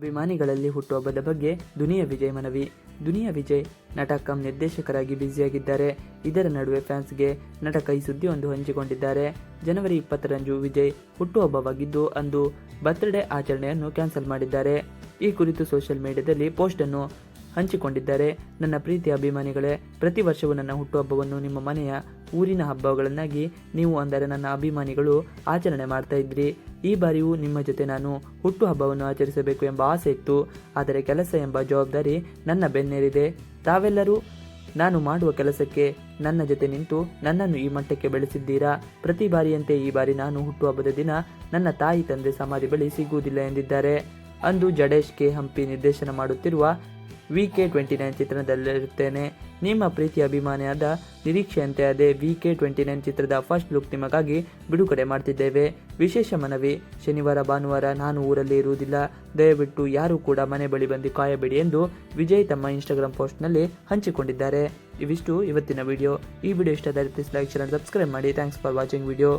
ಅಭಿಮಾನಿಗಳಲ್ಲಿ ಹುಟ್ಟುಹಬ್ಬದ ಬಗ್ಗೆ ದುನಿಯಾ ವಿಜಯ್ ಮನವಿ. ದುನಿಯಾ ವಿಜಯ್ ನಟ ಕಂ ನಿರ್ದೇಶಕರಾಗಿ ಬ್ಯುಸಿಯಾಗಿದ್ದಾರೆ. ಇದರ ನಡುವೆ ಫ್ಯಾನ್ಸ್ಗೆ ನಟ ಕೈ ಸುದ್ದಿಯೊಂದು ಹಂಚಿಕೊಂಡಿದ್ದಾರೆ. ಜನವರಿ ಇಪ್ಪತ್ತರಂದು ವಿಜಯ್ ಹುಟ್ಟುಹಬ್ಬವಾಗಿದ್ದು ಅಂದು ಬರ್ತ್ಡೇ ಆಚರಣೆಯನ್ನು ಕ್ಯಾನ್ಸಲ್ ಮಾಡಿದ್ದಾರೆ. ಈ ಕುರಿತು ಸೋಷಿಯಲ್ ಮೀಡಿಯಾದಲ್ಲಿ ಪೋಸ್ಟ್ ಅನ್ನು ಹಂಚಿಕೊಂಡಿದ್ದಾರೆ. ನನ್ನ ಪ್ರೀತಿಯ ಅಭಿಮಾನಿಗಳೇ, ಪ್ರತಿ ವರ್ಷವೂ ನನ್ನ ಹುಟ್ಟುಹಬ್ಬವನ್ನು ನಿಮ್ಮ ಮನೆಯ ಊರಿನ ಹಬ್ಬಗಳನ್ನಾಗಿ ನೀವು ಅಂದರೆ ನನ್ನ ಅಭಿಮಾನಿಗಳು ಆಚರಣೆ ಮಾಡ್ತಾ ಇದ್ರಿ. ಈ ಬಾರಿಯೂ ನಿಮ್ಮ ಜೊತೆ ನಾನು ಹುಟ್ಟುಹಬ್ಬವನ್ನು ಆಚರಿಸಬೇಕು ಎಂಬ ಆಸೆ ಇತ್ತು. ಆದರೆ ಕೆಲಸ ಎಂಬ ಜವಾಬ್ದಾರಿ ನನ್ನ ಬೆನ್ನೇರಿದೆ. ತಾವೆಲ್ಲರೂ ನಾನು ಮಾಡುವ ಕೆಲಸಕ್ಕೆ ನನ್ನ ಜೊತೆ ನಿಂತು ನನ್ನನ್ನು ಈ ಮಟ್ಟಕ್ಕೆ ಬೆಳೆಸಿದ್ದೀರಾ? ಪ್ರತಿ ಬಾರಿಯಂತೆ ಈ ಬಾರಿ ನಾನು ಹುಟ್ಟುಹಬ್ಬದ ದಿನ ನನ್ನ ತಾಯಿ ತಂದೆ ಸಮಾಧಿ ಬಳಿ ಸಿಗುವುದಿಲ್ಲ ಎಂದಿದ್ದಾರೆ. ಅಂದು ಜಡೇಶ್ ಕೆ ಹಂಪಿ ನಿರ್ದೇಶನ ಮಾಡುತ್ತಿರುವ ವಿ ಕೆ ಟ್ವೆಂಟಿ ನೈನ್ ಚಿತ್ರದಲ್ಲಿರುತ್ತೇನೆ ನಿಮ್ಮ ಪ್ರೀತಿಯ ಅಭಿಮಾನಿಯಾದ ನಿರೀಕ್ಷೆಯಂತೆ ಅದೇ ವಿ ಕೆ ಟ್ವೆಂಟಿ ನೈನ್ ಚಿತ್ರದ ಫಸ್ಟ್ ಲುಕ್ ನಿಮಗಾಗಿ ಬಿಡುಗಡೆ ಮಾಡ್ತಿದ್ದೇವೆ. ವಿಶೇಷ ಮನವಿ, ಶನಿವಾರ ಭಾನುವಾರ ನಾನು ಊರಲ್ಲಿ ಇರುವುದಿಲ್ಲ. ದಯವಿಟ್ಟು ಯಾರೂ ಕೂಡ ಮನೆ ಬಳಿ ಬಂದು ಕಾಯಬೇಡಿ ಎಂದು ವಿಜಯ್ ತಮ್ಮ ಇನ್ಸ್ಟಾಗ್ರಾಮ್ ಪೋಸ್ಟ್ನಲ್ಲಿ ಹಂಚಿಕೊಂಡಿದ್ದಾರೆ. ಇವಿಷ್ಟು ಇವತ್ತಿನ ವಿಡಿಯೋ. ಈ ವಿಡಿಯೋ ಇಷ್ಟ ಪ್ಲೀಸ್ ಲೈಕ್ ಶೇರ್ ಸಬ್ಸ್ಕ್ರೈಬ್ ಮಾಡಿ. Thanks for watching video